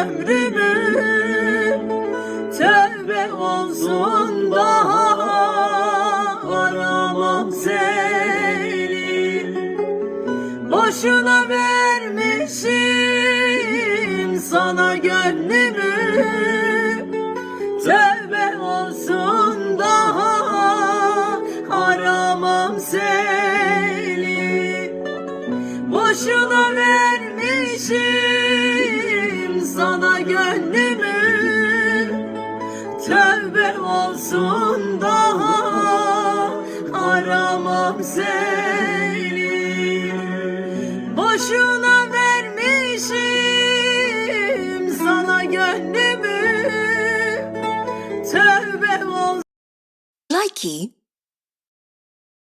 ömrümün Tövbe olsun daha aramam seni. Boşuna vermişim sana gönlümü. Tövbe olsun daha aramam seni. Boşuna vermişim Tövbe olsun daha aramam seni. Boşuna vermişim sana gönlümü. Tövbe olsun. Likey